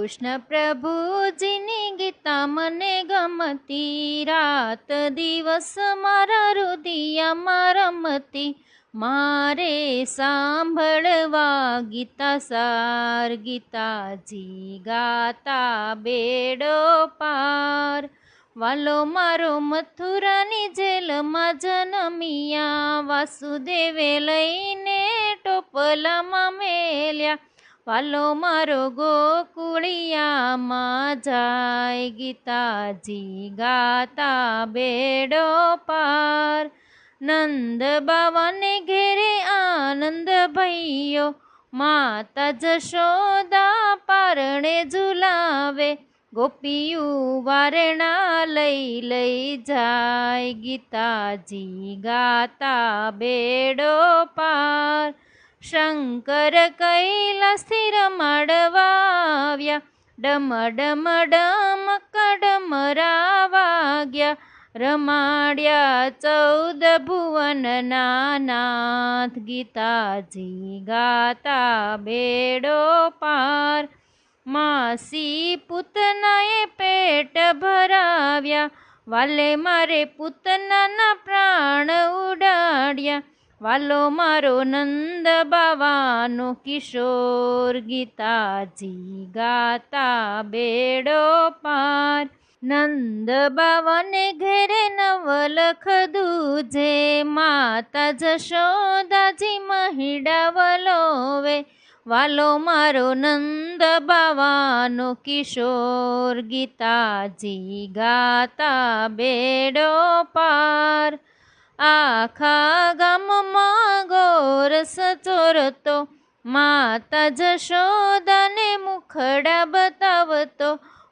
કૃષ્ણ પ્રભુજીની ગીતા મને ગમતી. રાત દિવસ મારા રુદિયામાં રમતી. મારે સાંભળવા ગીતા સાર. ગીતાજી ગાતા બેડો પાર. વાલો મારો મથુરાની જેલમાં જનમિયા. વાસુદેવે લઈને ટોપલામાં મેલ્યા. વાલો મારો ગોકુળિયામાં જાય ગીતાજી ગાતા બેડો પાર. નંદ બાવાને ઘેરે આનંદ ભૈયો, માતા જશોદા પારણે ઝુલાવે, ગોપીયુ વારણા લઈ લઈ જાય ગીતાજી ગાતા બેડો પાર. શંકર કૈલાસથી રમાડવાવ્યા ડમ ડમ ડમ કડમરા વાગ્યા રમાડ્યા ચૌદ ભુવનના નાથ ગીતાજી ગાતા બેડો પાર માસી પૂતનાએ પેટ ભરાવ્યા વાલે મારે પૂતનાના પ્રાણ ઉડાડ્યા વાલો મારો નંદ બાવાનો કિશોર ગીતાજી ગાતા બેડો પાર. નંદ બાવાને ઘેરે નવલખ દૂજે, માતા જશોદાજી મહિડા વલોવે. વાલો મારો નંદ બાવાનો કિશોર ગીતાજી ગાતા બેડો પાર. આખા ગામમાં ગોરસ ચોરતો માતા જશોદાને મુખડા બતાવતો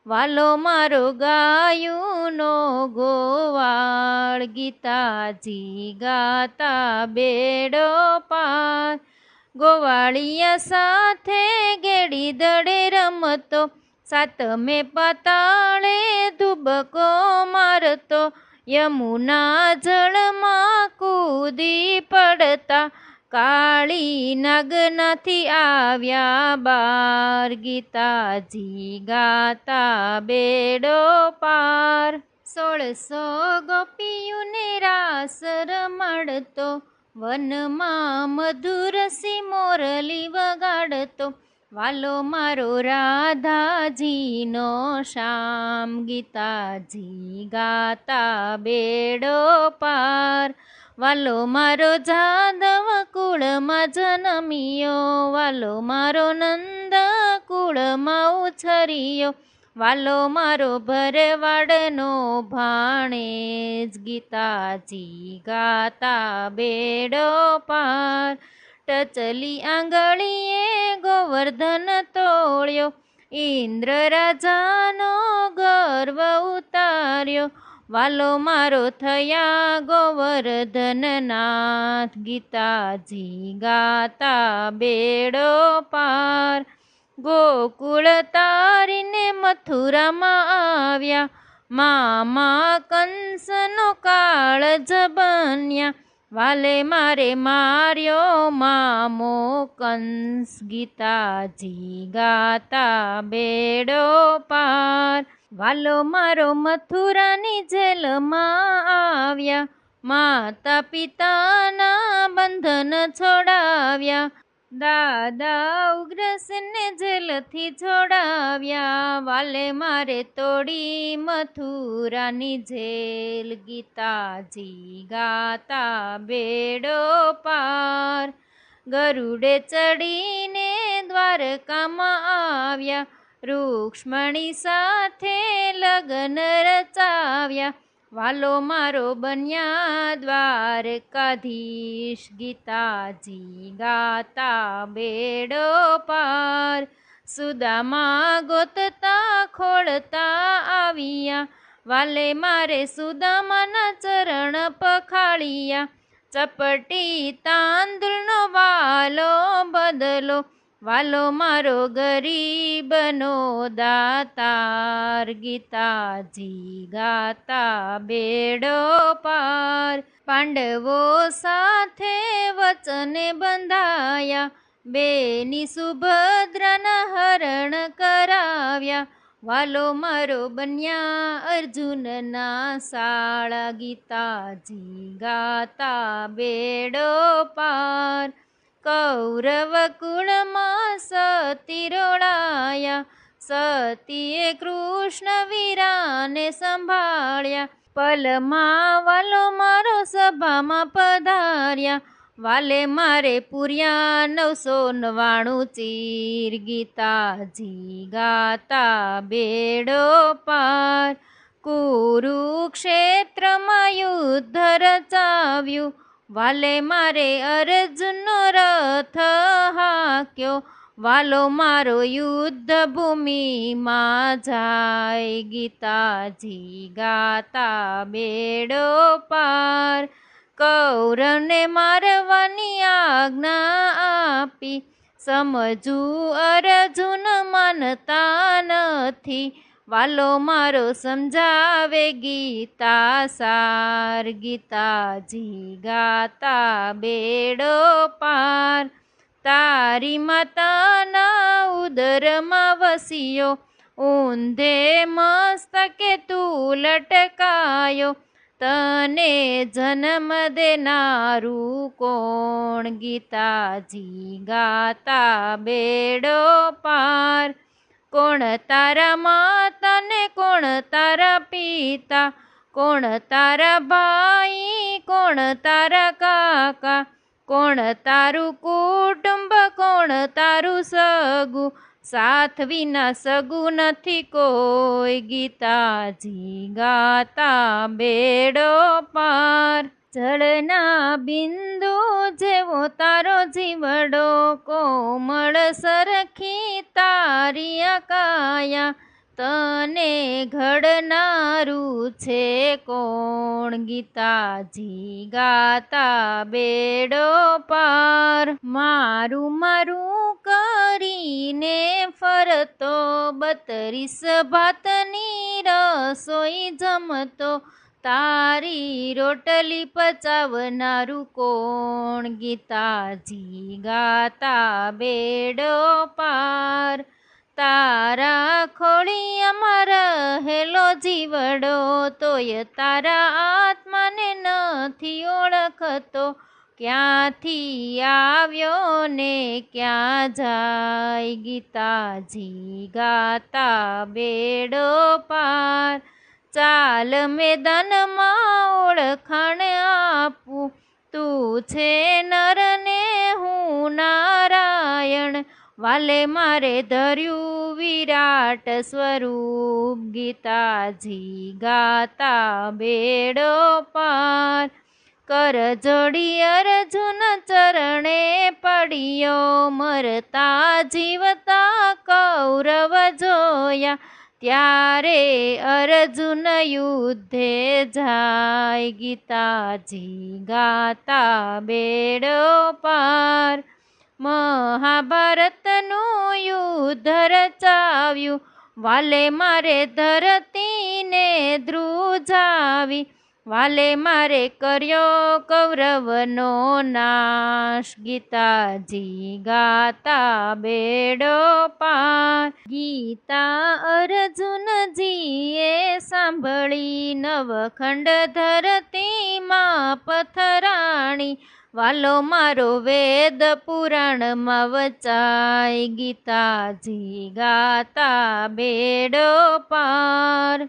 વાલો મારો ગાયુનો ગોવાળ ગીતાજી ગાતા બેડો પાર ગોવાળિયા સાથે ગેડી દડે રમતો સાતમે પાતાળે ધુબકો મારતો યમુના જળમાં કૂદી પડતા કાળી નાગનાથી આવ્યા બાર ગીતાજી ગાતા બેડો પાર. સોળસો ગોપીઓને રાસ રમાડતો વનમાં મધુરસી મોરલી વગાડતો વાલો મારો રાધાજીનો શ્યામ ગીતાજી ગાતા બેડો પાર. વાલો મારો જાદવ કુળમાં જન્મિયો. વાલો મારો નંદ કુળમાં ઉછરિયો. વાલો મારો ભરવાડનો ભાણેજ ગીતાજી ગાતા બેડો પાર. ટચલી આંગળીએ ગોવર્ધન તોળ્યો ઇન્દ્ર રાજાનો ગર્વ ઉતાર્યો. વાલો મારો થયા ગોવર્ધન નાથ ગીતાજી ગાતા બેડો પાર. ગોકુળ તારીને મથુરામાં આવ્યા. મામા કંસનો કાળ જબન્યા વાલે મારે માર્યો મામો કંસ ગીતાજી ગાતા બેડો પાર. વાલો મારો મથુરાની જેલમાં આવ્યા માતા પિતાના બંધન છોડાવ્યા. દાદા ઉગ્રસને જેલથી છોડાવ્યા. વાલે મારે તોડી મથુરાની જેલ ગીતાજી ગાતા બેડો પાર. ગરુડે ચડીને દ્વારકામાં આવ્યા. રૂક્ષ્મણી સાથે લગ્ન રચાવ્યા. વાલો મારો બન્યા દ્વારકાધીશ ગીતાજી ગાતા બેડો પાર. સુદામા ગોતતા ખોળતા આવ્યા. વાલે મારે સુદામાના ચરણ પખાળિયા. ચપટી તાંદુળનો વાલો બદલો. વાલો મારો ગરીબનો દાતાર, ગીતાજી ગાતા બેડો પાર. પાંડવો સાથે વચને બંધાયા, બેની સુભદ્રના હરણ કરાવ્યા. વાલો મારો બન્યા અર્જુનના શાળા, ગીતાજી ગાતા બેડો પાર. કૌરવ કુળમાં સતી રોળાયા સતીએ કૃષ્ણ વીરાને સંભાળ્યા. પલમાં વાલો મારો સભામાં પધાર્યા. વાલે મારે પુર્યા નવસો નવાણું ચીર ગીતાજી ગાતા બેડો પાર. કુરુક્ષેત્રમાં યુદ્ધ રચાવ્યું. વાલે મારે અર્જુનનો રથ હાક્યો, વાલો મારો યુદ્ધ ભૂમિમાં જાય. ગીતાજી ગાતા બેડો પાર કૌરવને મારવાની આજ્ઞા આપી. સમજુ અર્જુન માનતા નથી વાલો મારો સમજાવે ગીતા સાર, ગીતાજી ગાતા બેડો પાર. તારી માતાના ઉદરમાં વસ્યો, ઊંધે મસ્તકે તું લટકાયો. તને જન્મ દેનારું કોણ? ગીતાજી ગાતા બેડો પાર. કોણ તારા માતાને કોણ તારા પિતા? કોણ તારા ભાઈ? કોણ તારા કાકા? કોણ તારું કુટુંબ? કોણ તારું સગું? સાથ વિના સગું નથી કોઈ. ગીતાજી ગાતા બેડો પાર. જળના બિંદુ જેવો તારો જીવડો કોમળ સરખી તારી કાયા તને ઘડનારું છે કોણ? ગીતાજી ગાતા બેડો પાર. મારું મારું કરીને ફરતો, બત્રીસ ભાતની રસોઈ જમતો તારી રોટલી પચાવનારું કોણ ગીતાજી ગાતા બેડો પાર? તારા ખોળી અમાર હેલો જીવડો, તોય તારા આત્માને નથી ઓળખતો. ક્યાંથી આવ્યો ને ક્યાં જાય ગીતાજી ગાતા બેડો પાર? ચાલ મેદાનમાં ઓળખાણ આપું. તું છે નરને હું નારાયણ. વાલે મારે ધર્યું વિરાટ સ્વરૂપ ગીતાજી ગાતા બેડો પાર. કર જોડી અર્જુન ચરણે પડ્યો. મરતા જીવતા કૌરવ જોયા. ત્યારે અર્જુન યુદ્ધે જાય ગીતાજી ગાતા બેડો પાર. મહાભારતનું યુદ્ધ રચાવ્યું. વાલે મારે ધરતીને ધ્રુજાવી. વાલે મારે કર્યો કૌરવનો નાશ. ગીતાજી ગાતા બેડો પાર. ગીતા અર્જુનજીએ સાંભળી નવખંડ ધરતીમાં પથરાણી. વાલો મારો વેદ પુરાણમાં વચાય. ગીતાજી ગાતા બેડો પાર.